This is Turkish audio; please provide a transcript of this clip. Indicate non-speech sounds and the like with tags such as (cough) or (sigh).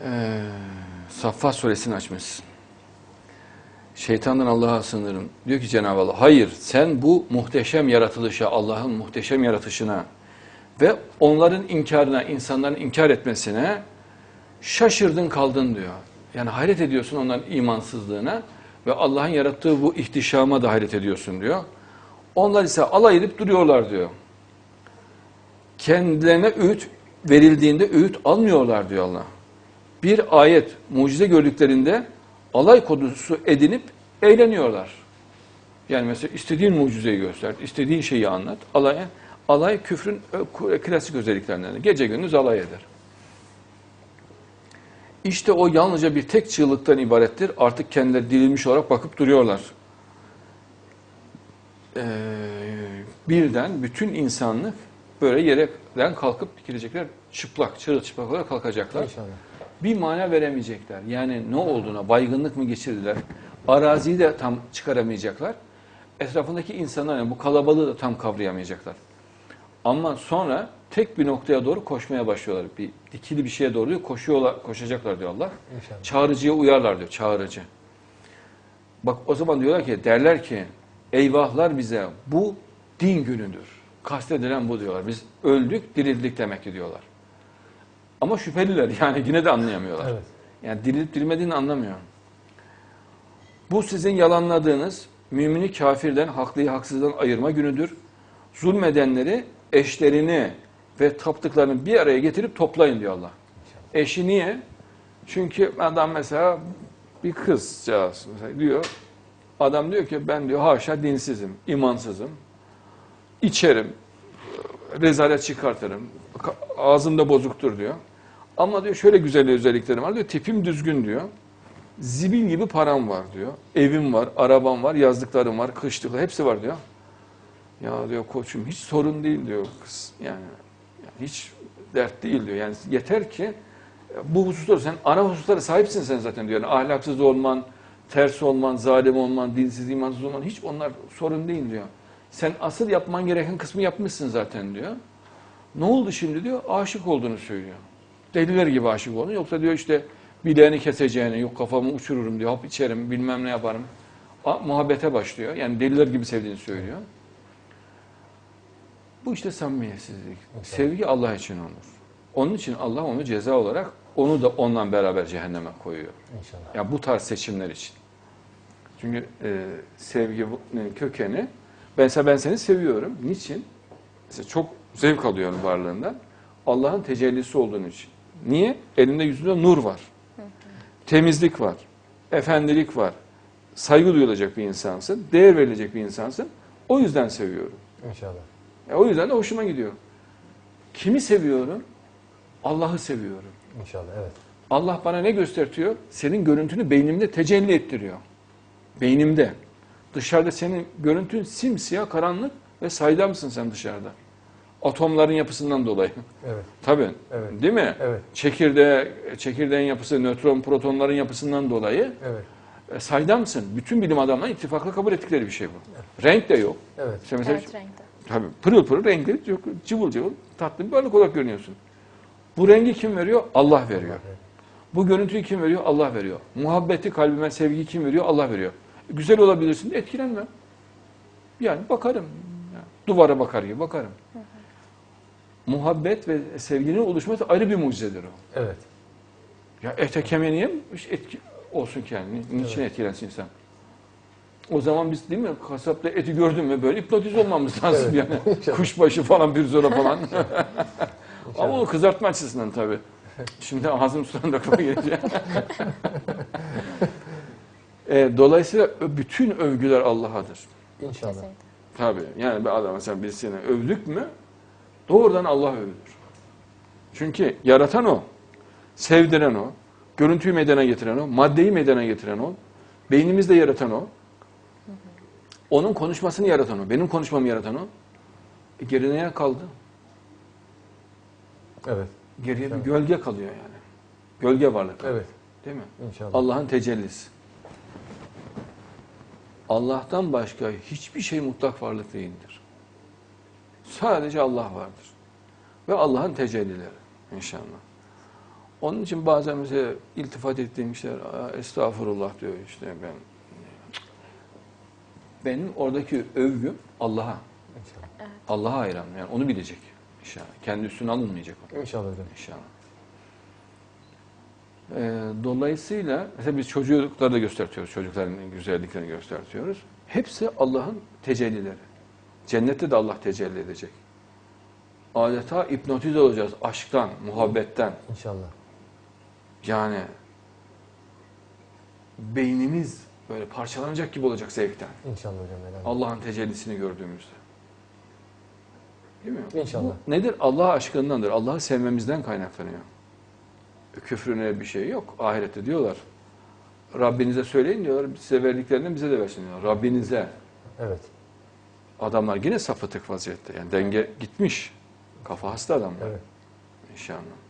Ee, Saffat suresini açmışsın. Şeytandan Allah'a sığınırım. Diyor ki Cenab-ı Allah, hayır sen bu muhteşem yaratılışa, Allah'ın muhteşem yaratışına ve onların inkarına, insanların inkar etmesine şaşırdın kaldın diyor. Yani hayret ediyorsun onların imansızlığına ve Allah'ın yarattığı bu ihtişama da hayret ediyorsun diyor. Onlar ise alay edip duruyorlar diyor. Kendilerine öğüt verildiğinde öğüt almıyorlar diyor Allah. Bir ayet, mucize gördüklerinde alay konusu edinip eğleniyorlar. Yani mesela istediğin mucizeyi göster, istediğin şeyi anlat. Alay, alay küfrün ö- klasik özelliklerinden. Gece gündüz alay eder. İşte o yalnızca bir tek çığlıktan ibarettir. Artık kendileri dirilmiş olarak bakıp duruyorlar. Ee, birden bütün insanlık böyle yerden kalkıp dikilecekler. Çıplak, çırılçıplak olarak kalkacaklar. İnşallah. Bir mana veremeyecekler. Yani ne olduğuna, baygınlık mı geçirdiler? Araziyi de tam çıkaramayacaklar. Etrafındaki insanlar, yani bu kalabalığı da tam kavrayamayacaklar. Ama sonra tek bir noktaya doğru koşmaya başlıyorlar. Bir dikili bir şeye doğru koşuyorlar, koşacaklar diyor Allah. İnşallah. Çağrıcıya uyarlar diyor, çağrıcı. Bak o zaman diyorlar ki, derler ki, eyvahlar bize bu din günüdür. Kastedilen bu diyorlar. Biz öldük, dirildik demek ki diyorlar. Ama şüpheliler (laughs) yani yine de anlayamıyorlar. Evet. Yani dirilip dirilmediğini anlamıyor. Bu sizin yalanladığınız mümini kafirden, haklıyı haksızdan ayırma günüdür. Zulmedenleri, eşlerini ve taptıklarını bir araya getirip toplayın diyor Allah. Eşi niye? Çünkü adam mesela bir kızcağız mesela diyor. Adam diyor ki ben diyor haşa dinsizim, imansızım. içerim, rezalet çıkartırım, ka- ağzımda bozuktur diyor. Ama diyor şöyle güzel özelliklerim var diyor. Tipim düzgün diyor. Zibil gibi param var diyor. Evim var, arabam var, yazlıklarım var, kışlıklar hepsi var diyor. Ya diyor koçum hiç sorun değil diyor kız. Yani, yani hiç dert değil diyor. Yani yeter ki bu hususları sen ana hususlara sahipsin sen zaten diyor. Yani ahlaksız olman, ters olman, zalim olman, dinsiz, imansız olman hiç onlar sorun değil diyor. Sen asıl yapman gereken kısmı yapmışsın zaten diyor. Ne oldu şimdi diyor? Aşık olduğunu söylüyor. Deliler gibi aşık olduğunu. Yoksa diyor işte bileğini keseceğini, yok kafamı uçururum diyor, hap içerim, bilmem ne yaparım. A- muhabbete başlıyor. Yani deliler gibi sevdiğini söylüyor. Bu işte samimiyetsizlik. Sevgi Allah için olur. Onun için Allah onu ceza olarak onu da onunla beraber cehenneme koyuyor. İnşallah. Ya bu tarz seçimler için. Çünkü e, sevginin kökeni ben mesela ben seni seviyorum. Niçin? Mesela çok zevk alıyorum varlığından. Allah'ın tecellisi olduğunu için. Niye? Elinde yüzünde nur var. Temizlik var. Efendilik var. Saygı duyulacak bir insansın. Değer verilecek bir insansın. O yüzden seviyorum. İnşallah. E, o yüzden de hoşuma gidiyor. Kimi seviyorum? Allah'ı seviyorum. İnşallah evet. Allah bana ne göstertiyor? Senin görüntünü beynimde tecelli ettiriyor. Beynimde. Dışarıda senin görüntün simsiyah, karanlık ve saydamsın sen dışarıda. Atomların yapısından dolayı. Evet. Tabii. Evet. Değil mi? Evet. Çekirdeğe, çekirdeğin yapısı, nötron, protonların yapısından dolayı Evet. e, saydamsın. Bütün bilim adamları ittifakla kabul ettikleri bir şey bu. Renk de yok. Evet. İşte mesela Evet renkte. Tabii pırıl pırıl renkli, çok cıvıl cıvıl tatlı bir varlık olarak görünüyorsun. Bu rengi kim veriyor? Allah veriyor. Evet. Bu görüntüyü kim veriyor? Allah veriyor. Muhabbeti kalbime, sevgiyi kim veriyor? Allah veriyor. Güzel olabilirsin de etkilenme. Yani bakarım. Yani duvara bakar gibi bakarım. Muhabbet ve sevginin oluşması ayrı bir mucizedir o. Evet. Ya ete kemiğe niye etki olsun ki yani? Ni- Niçin etkilensin insan? O zaman biz değil mi kasapta eti gördün mü böyle hipnotiz olmamız lazım Evet. yani. (laughs) Kuşbaşı falan bir zola falan. (laughs) Ama onu kızartma açısından tabii. Şimdi ağzım sulandı aklıma gelecek. (laughs) e, dolayısıyla bütün övgüler Allah'adır. İnşallah. Tabii. Yani bir adam mesela birisine övdük mü doğrudan Allah övülür. Çünkü yaratan o. Sevdiren o. Görüntüyü meydana getiren o. Maddeyi meydana getiren o. Beynimizde yaratan o. Onun konuşmasını yaratan o. Benim konuşmamı yaratan o. E geride ne kaldı? Evet. Geriye bir gölge kalıyor yani. Gölge varlık. Evet. Değil mi? İnşallah. Allah'ın tecellisi. Allah'tan başka hiçbir şey mutlak varlık değildir. Sadece Allah vardır. Ve Allah'ın tecellileri inşallah. Onun için bazen mesela iltifat ettiğim işler, "Aa, estağfurullah diyor işte ben. Benim oradaki övgüm Allah'a. Evet. Allah'a hayran. Yani onu bilecek inşallah. Kendi üstüne alınmayacak o. İnşallah hocam. İnşallah. Ee, dolayısıyla mesela biz çocukları da göstertiyoruz. Çocukların güzelliklerini göstertiyoruz. Hepsi Allah'ın tecellileri. Cennette de Allah tecelli edecek. Adeta hipnotize olacağız aşktan, muhabbetten. İnşallah. Yani beynimiz böyle parçalanacak gibi olacak zevkten. İnşallah hocam. Allah'ın tecellisini gördüğümüzde. Değil mi? İnşallah. Bu nedir? Allah aşkındandır. Allah'ı sevmemizden kaynaklanıyor. Küfrüne bir şey yok. Ahirette diyorlar. Rabbinize söyleyin diyorlar. Size verdiklerinden bize de versin diyorlar. Rabbinize. Evet. Adamlar yine sapıtık vaziyette. Yani denge gitmiş. Kafa hasta adamlar. Evet. İnşallah.